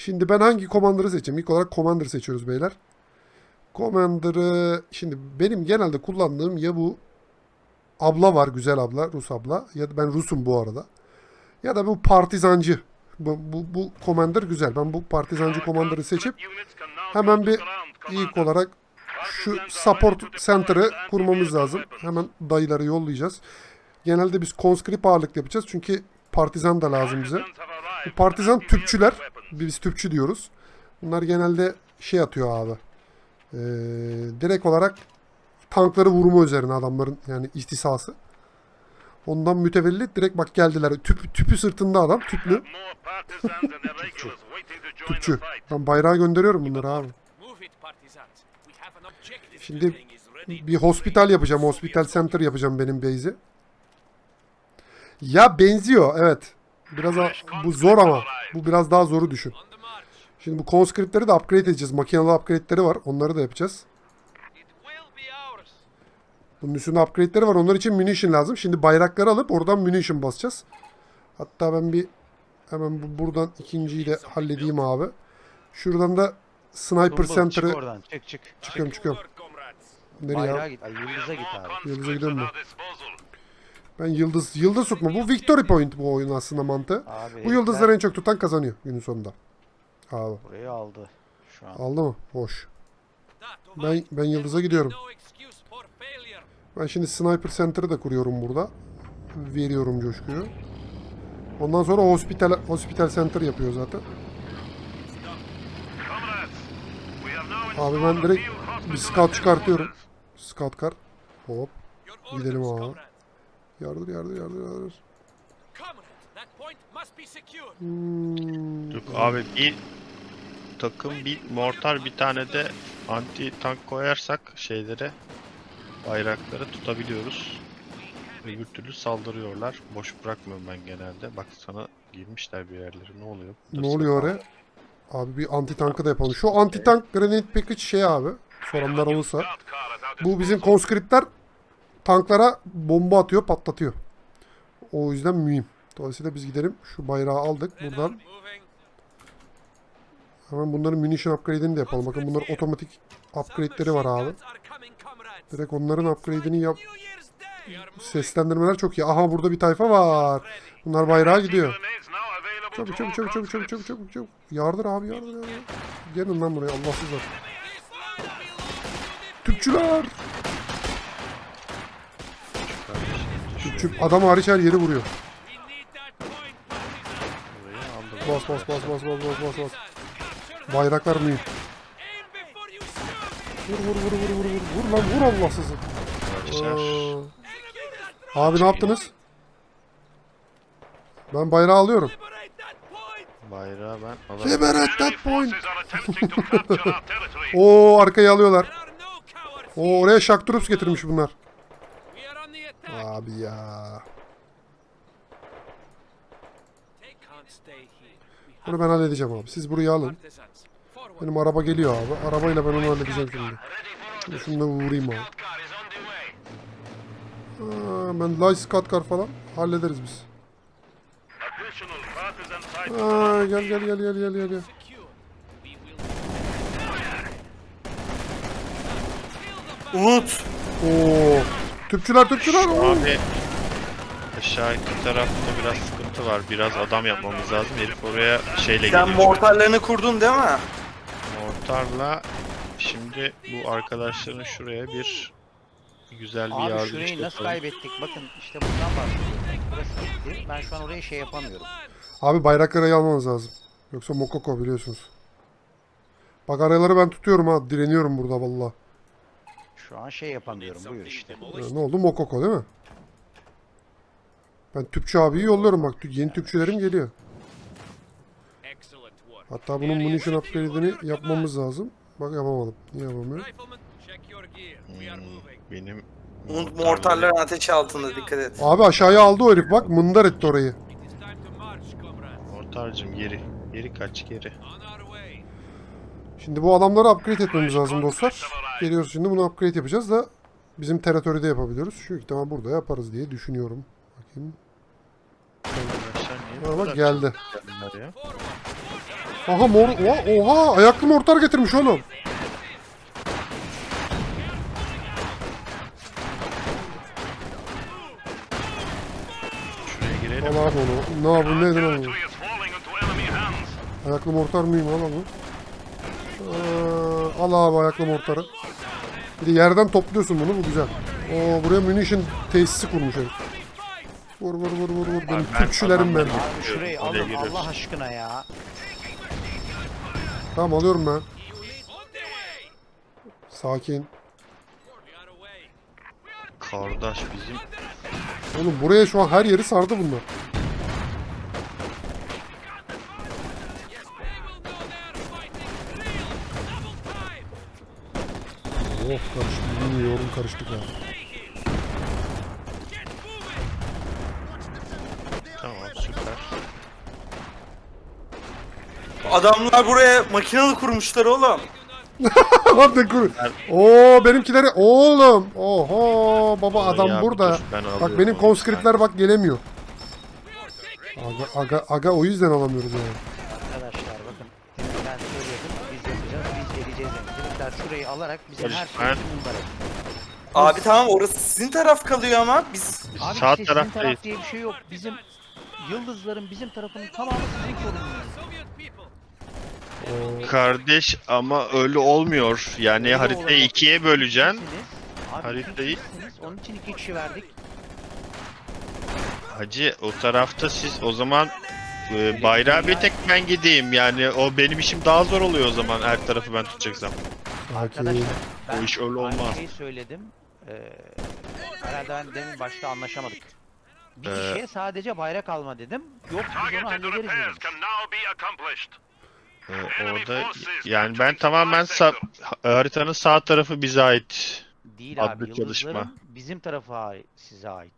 Şimdi ben hangi commander'ı seçeyim? İlk olarak commander seçiyoruz beyler. Commander'ı şimdi benim genelde kullandığım ya bu abla var güzel abla Rus abla ya da ben Rusum bu arada. Ya da bu partizancı. Bu, bu, bu commander güzel. Ben bu partizancı commander'ı seçip hemen bir ilk olarak şu support center'ı kurmamız lazım. Hemen dayıları yollayacağız. Genelde biz conscript ağırlıklı yapacağız. Çünkü partizan da lazım bize. Bu partizan tüpçüler. Biz tüpçü diyoruz. Bunlar genelde şey atıyor abi. Ee, direkt olarak tankları vurma üzerine adamların yani istisası. Ondan mütevellit direkt bak geldiler. Tüp, tüpü sırtında adam tüplü. Tüpçü. Ben bayrağı gönderiyorum bunları abi. Şimdi bir hospital yapacağım. Hospital center yapacağım benim base'i. Ya benziyor evet. Biraz bu zor ama. Bu biraz daha zoru düşün. Şimdi bu conscript'leri de upgrade edeceğiz. Makinalı upgrade'leri var. Onları da yapacağız. Bunun üstünde upgrade'leri var. Onlar için munition lazım. Şimdi bayrakları alıp oradan munition basacağız. Hatta ben bir hemen bu, buradan ikinciyi de halledeyim abi. Şuradan da sniper çık center'ı oradan çık çık. çıkıyorum çıkıyorum. Nereye Bayrağa abi? git. Ay, yıldıza git abi. Yıldız'a gidiyorum ben. Ben yıldız yıldız tutma. Bu victory point bu oyun aslında mantığı. Abi Bu yıldızları herifler en çok tutan kazanıyor günün sonunda. Abi burayı aldı şu an. aldı mı? Boş. Ben ben yıldıza gidiyorum. Ben şimdi sniper center'ı da kuruyorum burada. Veriyorum coşkuyu. Ondan sonra hospital hospital center yapıyor zaten. Abi ben direkt bir scout çıkartıyorum. Scout kar. Hop. Gidelim abi. Yardır yardır yardır yardır. Hmm. Yok abi bir takım bir mortar bir tane de anti tank koyarsak şeylere bayrakları tutabiliyoruz. Öbür türlü saldırıyorlar. Boş bırakmıyorum ben genelde. Bak sana girmişler bir yerlere. Ne oluyor? Ne oluyor oraya? Abi bir anti tankı da yapalım. Şu anti tank grenade package şey abi. Soranlar olursa. Bu bizim conscriptler tanklara bomba atıyor, patlatıyor. O yüzden mühim. Dolayısıyla biz gidelim. Şu bayrağı aldık buradan. Hemen bunların munition upgrade'ini de yapalım. Bakın bunlar otomatik upgrade'leri var abi. Direkt onların upgrade'ini yap. Seslendirmeler çok iyi. Aha burada bir tayfa var. Bunlar bayrağa gidiyor. Çabuk çabuk çabuk çabuk çabuk çabuk çabuk çabuk. Yardır abi yardır yardır. Gelin lan buraya Allahsızlar. Tüpçüler. Tüpçü adam hariç her yeri vuruyor. Bas bas bas bas bas bas bas bas. Bayraklar mühim. Vur vur vur vur vur vur. Vur lan vur Allahsızı. Arkadaşlar Aa. Abi ne yaptınız? Ben bayrağı alıyorum. bayrağı ben alamam. Liberate that point. Oo arkayı alıyorlar. Oo oraya troops getirmiş bunlar. Abi ya. Bunu ben halledeceğim abi. Siz burayı alın. Benim araba geliyor abi. Arabayla ben onu halledeceğim şimdi. Şimdi şunu da vurayım abi. Aa, ben Scout Car falan hallederiz biz. Aa, gel gel gel gel gel gel. gel. Umut. Oo. Tüpçüler tüpçüler. Oo. Abi aşağıki tarafta biraz sıkıntı var. Biraz adam yapmamız lazım. Herif oraya şeyle Sen geliyor. mortallerini kurdun değil mi? Mortarla şimdi bu arkadaşların şuraya bir güzel bir Abi yardım şurayı işte nasıl kaybettik? Bakın işte buradan bahsediyorum. Burası gitti. Ben şu an oraya şey yapamıyorum. Abi bayrakları almanız lazım. Yoksa Mokoko biliyorsunuz. Bak araları ben tutuyorum ha. Direniyorum burada valla. Şu an şey yapamıyorum. Buyur işte. Ee, ne oldu? Mokoko değil mi? Ben tüpçü abiyi yolluyorum bak. Yeni tüpçülerim geliyor. Hatta bunun munition upgrade'ini yapmamız lazım. Bak yapamadım. Niye yapamıyorum? Hmm, benim Umut mortallerin ateşi altında dikkat et. Abi aşağıya aldı o herif bak. Mındar etti orayı. Mortarcım geri. Geri kaç geri. Şimdi bu adamları upgrade etmemiz lazım dostlar. Geliyoruz şimdi bunu upgrade yapacağız da bizim teritoride yapabiliyoruz. Şu ihtimal burada yaparız diye düşünüyorum. Bakayım. Bak kadar geldi. ya? Aha mor oha, oha ayaklı mortar getirmiş oğlum. Al abi onu. Ne yapın into enemy hands. Ayaklı mortar mıyım al onu. Al abi ayaklı mortarı. Bir de yerden topluyorsun bunu bu güzel. Oo buraya munition tesisi kurmuş herif. Vur vur vur vur vur. Benim Türkçülerim ben. Abi şurayı alın. Allah aşkına ya. Tamam alıyorum ben. Sakin. Kardeş bizim. Oğlum buraya şu an her yeri sardı bunlar. Oh karıştı. Bilmiyorum karıştık ya. Tamam süper. Adamlar buraya makinalı kurmuşlar oğlum. Kur. Oo benimkileri oğlum. Oho baba adam Ya, burada. dur, ben Bak benim onu. konskriptler bak gelemiyor. Aga, aga, aga o yüzden alamıyoruz yani. Arkadaşlar bakın. demin Ben söylüyordum biz yapacağız biz geleceğiz dedim. Herifler şurayı alarak Barış, her ben- mundar etti. Abi tamam orası sizin taraf kalıyor ama biz Abi Sağ işte sizin taraftayız. taraf diye bir şey yok. Bizim yıldızların bizim tarafının tamamı sizin korununuz. Kardeş ama öyle olmuyor. Yani Öyle haritayı olamaz. ikiye böleceksin. Sizsiniz. Abi Haritayı- sizsiniz. Onun için iki kişi verdik. Hacı o tarafta siz o zaman e, bayrağı bir tek ben gideyim. Yani o benim işim daha zor oluyor o zaman her tarafı ben tutacaksam. Arkadaşlar ben O iş öyle aynı olmaz. şeyi söyledim. Ee, herhalde ben demin başta anlaşamadık. Bir Ee, kişiye sadece bayrak alma dedim. Yok biz onu Targeted hallederiz repairs dedim. can now be accomplished. E, orada yani ben tamamen sa- haritanın sağ tarafı bize ait. Değil adlı abi çalışma. yıldızların bizim tarafa ait, size ait.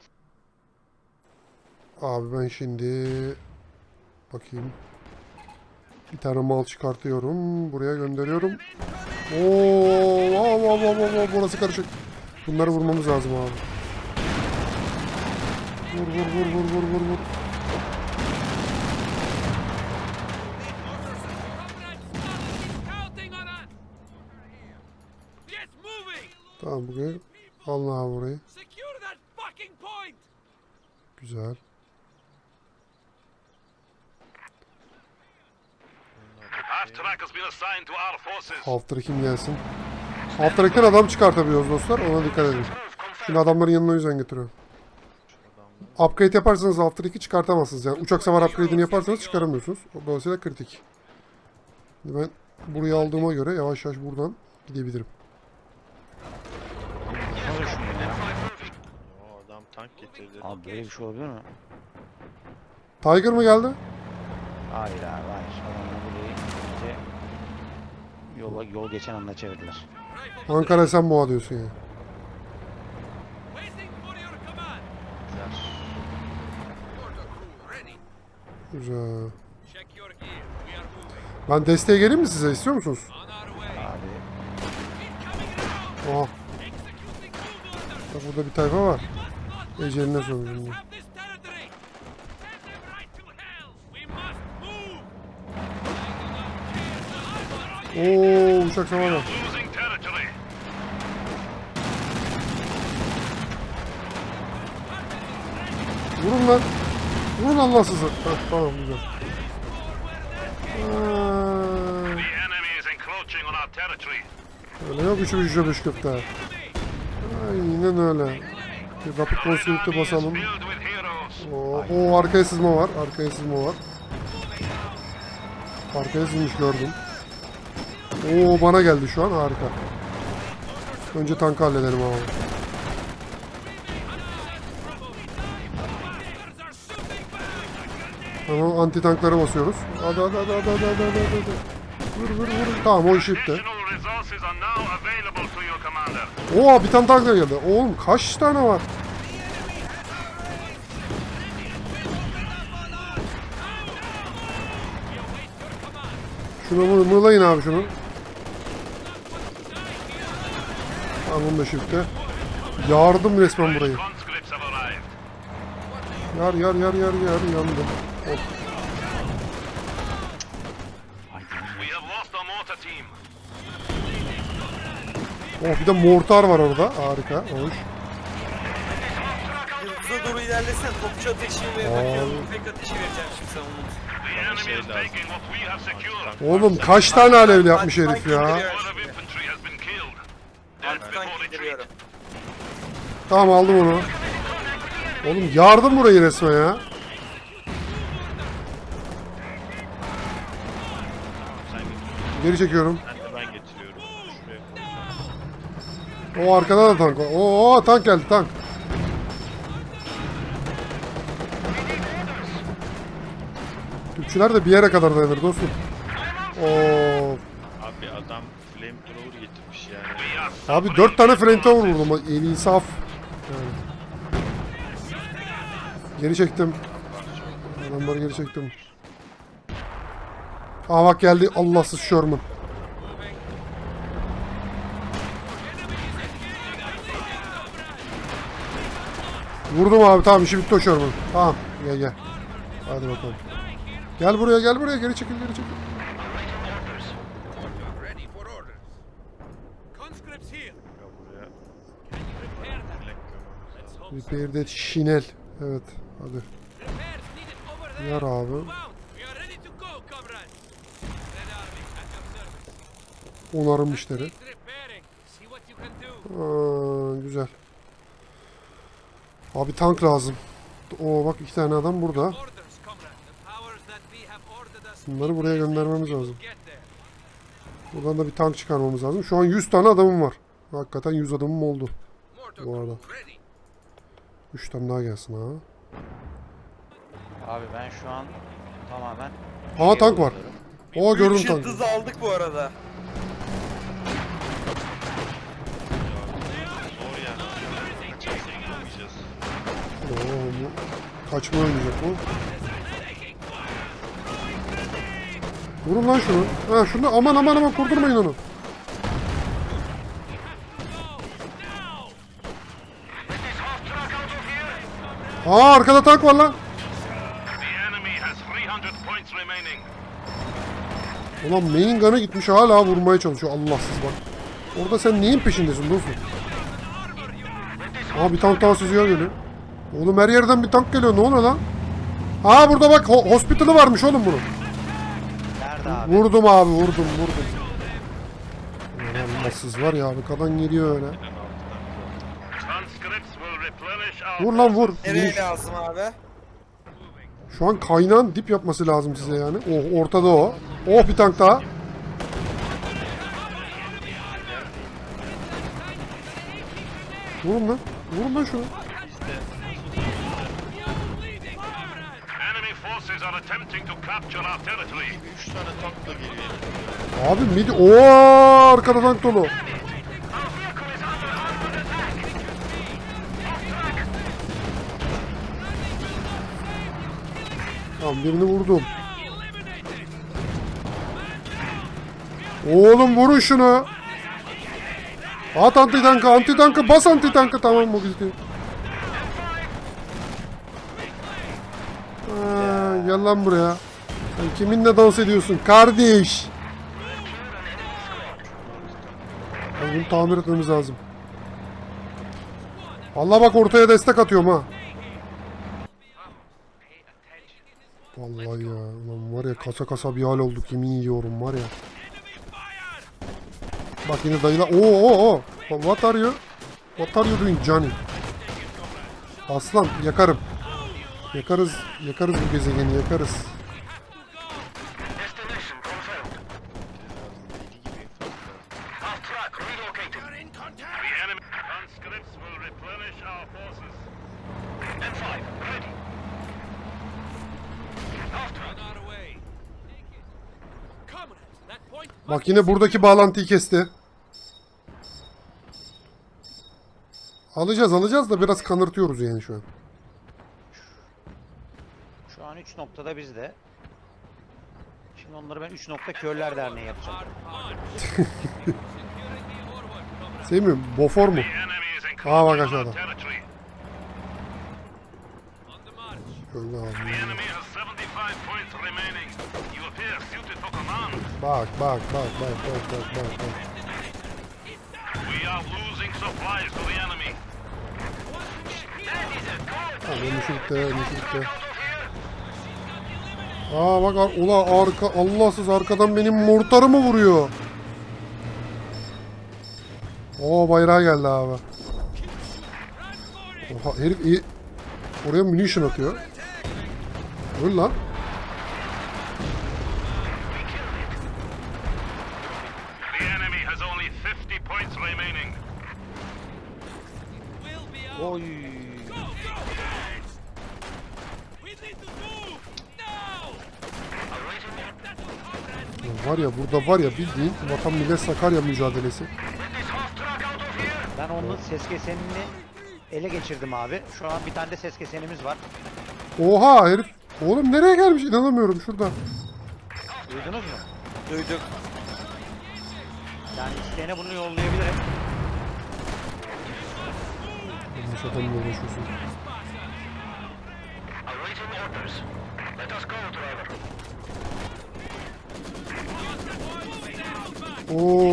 Abi ben şimdi bakayım. Bir tane mal çıkartıyorum. Buraya gönderiyorum. Oo, wow, wow, wow, wow, burası karışık. Bunları vurmamız lazım abi. Vur vur vur vur vur vur vur. Tamam bugün. Abi burayı. Güzel. Alt kim gelsin. Alt track'ten adam çıkartabiliyoruz dostlar. Ona dikkat edin. Şimdi adamların yanına o yüzden getiriyorum. Upgrade yaparsanız alt track'i çıkartamazsınız. Yani uçak savar upgrade'ini yaparsanız çıkaramıyorsunuz. Dolayısıyla kritik. Şimdi ben burayı aldığıma göre yavaş yavaş buradan gidebilirim. Adam tank getirdi. Abi böyle bir şey olabilir mi? Tiger mı geldi? Hayır abi hayır. Adamlar burayı iyice yola, yol geçen anda çevirdiler. Ankara Esenboğa diyorsun yani. Güzel. Ben desteğe geleyim mi size? İstiyor musunuz? Abi orders! Bak burada bir tayfa var. Eceline sonunda. Oo uçak savar var. Losing territory. Vurun lan. Vurun Allahsızı. Heh, tamam güzel. Territory. öyle yok üçü beş köfte. Aynen öyle. Bir rapid is basalım. Oo, oo arkaya sızma var. Arkaya sızma var. Arkaya sızmış gördüm. Oo bana geldi şu an harika. Önce tankı halledelim abi. Tamam anti tanklara basıyoruz. Hadi hadi hadi hadi hadi hadi hadi. Vur vur vur. Tamam o iş bitti. Oo bir tane tank geldi. Oğlum kaç tane var? Şunu mı- mırlayın abi şunu. Anam da. Yardım resmen burayı. Yar yar yar yar yar yandı. Hop. Oh bir de mortar var orada. Harika. Hoş. Yıldıza doğru ilerlesen topçu ateşi ve makyajlı pek ateşi vereceğim şimdi sana şey Oğlum kaç tane alevli yapmış herif ya indiriyorum. Tamam aldım onu. Oğlum yardım burayı resmen ya. Geri çekiyorum. Ben de ben getiriyorum. Şuraya koy. O arkada da tank var. Oo, tank geldi tank. Türkçüler de bir yere kadar dayanır dostum. Oo. Abi dört tane flamethrower vurdum. En insaf. Yani. Geri çektim. Adamları geri çektim. Aa bak geldi Allahsız Sherman. Vurdum abi tamam işi bitti o Sherman. Tamam gel gel. Hadi bakalım. Gel buraya gel buraya geri çekil geri çekil. Ready for orders. Conscripts here. Ya buraya Repair that. flank görmemiz Let's lazım. hope so. Repair that Şinel. Evet hadi. Yar abi. Onarım do. Aa, güzel. Abi tank lazım. Oo bak iki tane adam burada. Bunları buraya göndermemiz lazım. Buradan da bir tank çıkarmamız lazım. Şu an 100 tane adamım var. Hakikaten 100 adamım oldu. Bu arada. crew ready. 3 tane daha gelsin ha. Abi ben şu an tamamen... Aa tank var. Oo gördüm tankı. yıldız aldık bu arada. Oo bu kaçma oynayacak bu. Vurun lan şunu. Ha şunu aman aman aman kurdurmayın onu. Aa arkada tank var lan. The enemy has 300 points remaining. Ulan main gun'a gitmiş hala vurmaya çalışıyor Allahsız bak. Orada sen neyin peşindesin dostum? Aa bir tank daha süzüyor geliyor. Oğlum her yerden bir tank geliyor ne oluyor lan? Aa burada bak ho- hospital'ı varmış oğlum bunun. Nerede abi? Vurdum abi vurdum vurdum. Allahsız var ya arkadan geliyor öyle. Vur lan vur. Nereye Vur. lazım abi? Şu an kaynağın dip yapması lazım size yani. Oh ortada o. Oh bir tank daha. Vurun lan. Vurun lan şunu. enemy forces are attempting to capture our territory. 3 tane tankla geliyor. Abi midi. Oo arkada tank dolu. Tamam birini vurdum. Oğlum vurun şunu. At anti tankı, anti tankı, bas anti tankı. Tamam mobility. Ha, gel lan buraya. Sen kiminle dans ediyorsun kardeş? Abi bunu tamir etmemiz lazım. Allah bak ortaya destek atıyorum ha. Vallahi ya. Ulan var ya kasa kasa bir hal olduk yemin ediyorum var ya. Bak yine dayılar. Oo oo oo. What are you? What are you doing Johnny? Aslan yakarım. Yakarız, yakarız bu gezegeni yakarız. The enemy conscripts will replenish our forces. M5, ready. On our way. Comrades, that point Bak yine buradaki bağlantıyı kesti. Alacağız alacağız da biraz kanırtıyoruz yani şu an. Şu an 3 noktada bizde. Şimdi onları ben 3 nokta körler derneği yapacağım. Sevmiyorum. Bofor mu? Aa bak aşağıda. our territory. Bak bak bak bak bak bak bak bak. We are losing supplies to the enemy. Tamam önüşü bitti, önüşü bitti. Aa bak ula arka Allahsız arkadan benim mortarımı vuruyor. Oo bayrağı geldi abi. Oha herif iyi. Oraya munition atıyor. Öl lan. The enemy has only 50 points remaining. We'll be out. Oy. Go, go, guys! We need to move! Now! That's what comrades! Ya var ya burada var ya bildiğin vatan millet Sakarya mücadelesi. Ben onun ses kesenini ele geçirdim abi. Şu an bir tane de ses kesenimiz var. Oha herif. Oğlum nereye gelmiş inanamıyorum şurada. Duydunuz mu? Duyduk. Yani isteyene bunu yollayabilirim. Yanlış adamla uğraşıyorsun. Oo. Machine gun down! Relocate! Tamam. Brave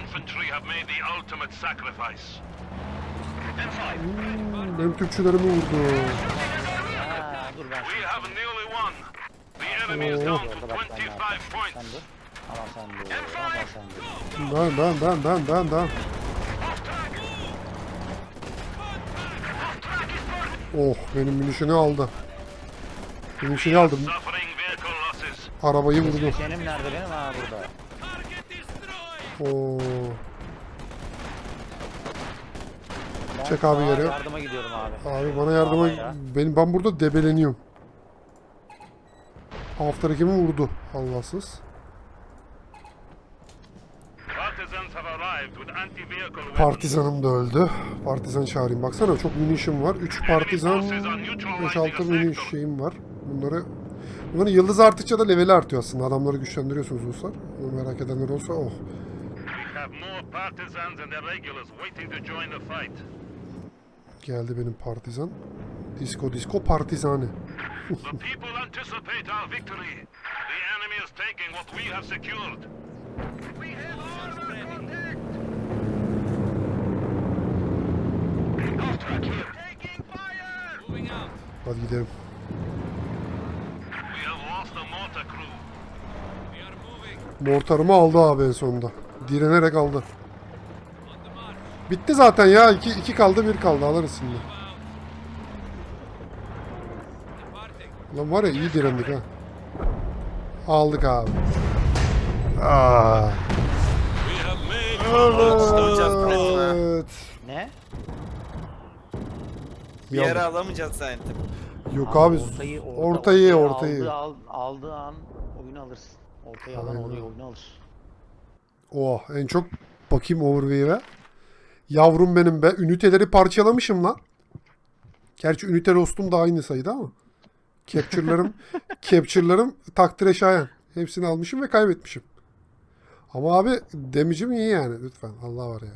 infantry have made the ultimate sacrifice. Hmm, benim Türkçülerimi vurdu. Enemy is down to Orada bak ben ne 25 yapayım. Sen points. dur. Ama sen dur. Ama sen dur. Ben ben ben ben ben ben. Oh benim minişini aldı. Minişini aldım. Arabayı vurdu. Senin nerede benim? Ha burada. Oo. Ben Çek abi geri. Yardıma gidiyorum abi. Abi bana yardıma ya. benim ben burada debeleniyorum. After'akimi vurdu. Allahsız. Partizanım da öldü. Partizan çağırayım. Baksana çok munition var. 3 partizan, 5-6 mini şeyim var. Bunları Bunların yıldız arttıkça da leveli artıyor aslında. Adamları güçlendiriyorsunuz dostlar. Bunu merak edenler olsa oh. Geldi benim partizan. Disco disco partizane. The people anticipate our victory. The enemy is taking what we have secured. We have armor contact. Taking fire. Moving out! Hadi gidelim. We have lost the mortar crew. We are moving! Mortarımı aldı abi en sonunda. Direnerek aldı. Bitti zaten ya. İki, iki kaldı bir kaldı. Alırız şimdi. Lan var ya iyi direndik ha. Aldık abi. Aa. Brent'ime. Evet. Ne? Bir Ya- yere alamayacağız zannettim. Yok abi. ortayı, orta- ortayı ortayı. Aldığı, al, aldığı an oyunu alırsın. Ortayı alan Aynen. oluyor oyunu alır. Oh en çok bakayım overview'e. Yavrum benim be. Üniteleri parçalamışım lan. Gerçi ünite rostum da aynı sayıda ama. Capture'larım, capture'larım takdire şayan. Hepsini almışım ve kaybetmişim. Ama abi damage'im iyi yani lütfen. Allah var ya.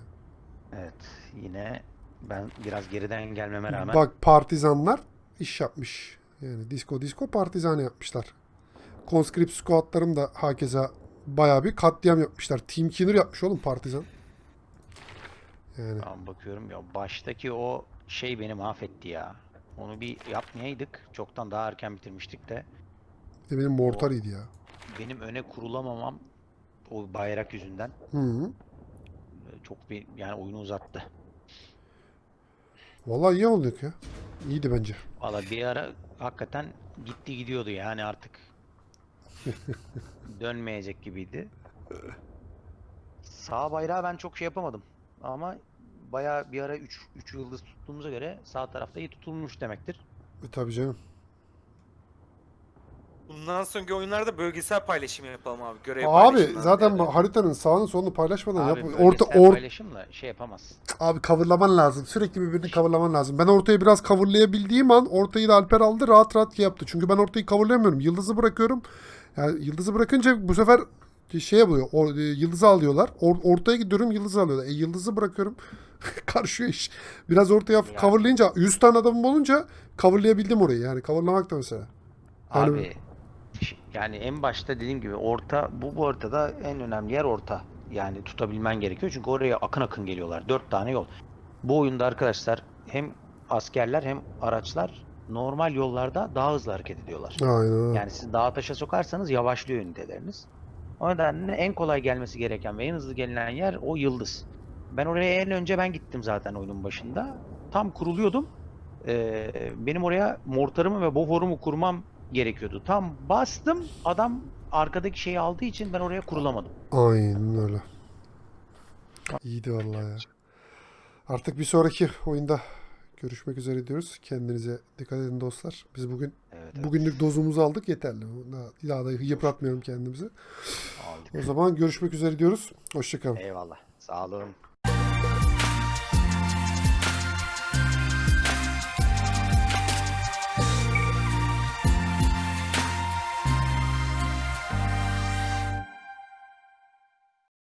Evet yine ben biraz geriden gelmeme rağmen Bak partizanlar iş yapmış. Yani disco disco partizan yapmışlar. Conscript squadlarım da hakeza bayağı bir katliam yapmışlar. Team Killer yapmış oğlum partizan. Yani Tamam bakıyorum ya baştaki o şey beni mahvetti ya. Onu bir yapmayaydık. Çoktan daha erken bitirmiştik de. bir de benim mortar iyiydi ya. Benim öne kurulamamam o bayrak yüzünden Hı -hı. çok bir yani oyunu uzattı. Vallahi iyi olduk ya. İyiydi bence. Valla bir ara hakikaten gitti gidiyordu yani artık. Dönmeyecek gibiydi. Sağ bayrağı ben çok şey yapamadım. Ama bayağı bir ara 3 3 yıldız tuttuğumuza göre sağ tarafta iyi tutulmuş demektir. E tabii canım. Bundan sonraki oyunlarda bölgesel paylaşım yapalım abi. Görev Abi zaten bu haritanın sağını solunu paylaşmadan Abi yap. bölgesel Orta or paylaşımla şey yapamazsın. abi coverlaman lazım. Sürekli birbirini coverlaman lazım. Ben ortayı biraz coverlayabildiğim an ortayı da Alper aldı rahat rahat yaptı. Çünkü ben ortayı coverlayamıyorum. Yıldızı bırakıyorum. Yani yıldızı bırakınca bu sefer şeye buluyor. O, e, yıldızı alıyorlar. Or, ortaya gidiyorum yıldızı alıyorlar. E, yıldızı bırakıyorum. Karşıya iş. Biraz ortaya Yani. coverlayınca 100 tane adamım olunca coverlayabildim orayı. Yani coverlamak da mesela. Yani- Abi yani en başta dediğim gibi orta bu bu ortada en önemli yer orta. Yani tutabilmen gerekiyor çünkü oraya akın akın geliyorlar. Dört tane yol. Bu oyunda arkadaşlar hem askerler hem araçlar normal yollarda daha hızlı hareket ediyorlar. Aynen. Yani siz dağa taşa sokarsanız yavaşlıyor üniteleriniz. O nedenle en kolay gelmesi gereken ve en hızlı gelinen yer o yıldız. Ben oraya en önce ben gittim zaten oyunun başında. Tam kuruluyordum. Ee, benim oraya mortarımı ve boforumu kurmam gerekiyordu. Tam bastım adam arkadaki şeyi aldığı için ben oraya kurulamadım. Aynen öyle. İyiydi vallahi ya. Artık bir sonraki oyunda görüşmek üzere diyoruz. Kendinize dikkat edin dostlar. Biz bugün Evet, evet. bugünlük dozumuzu aldık yeterli. Daha, daha da yıpratmayalım kendimizi. Aldık. O zaman görüşmek üzere diyoruz. Hoşçakalın. Eyvallah. Sağ olun.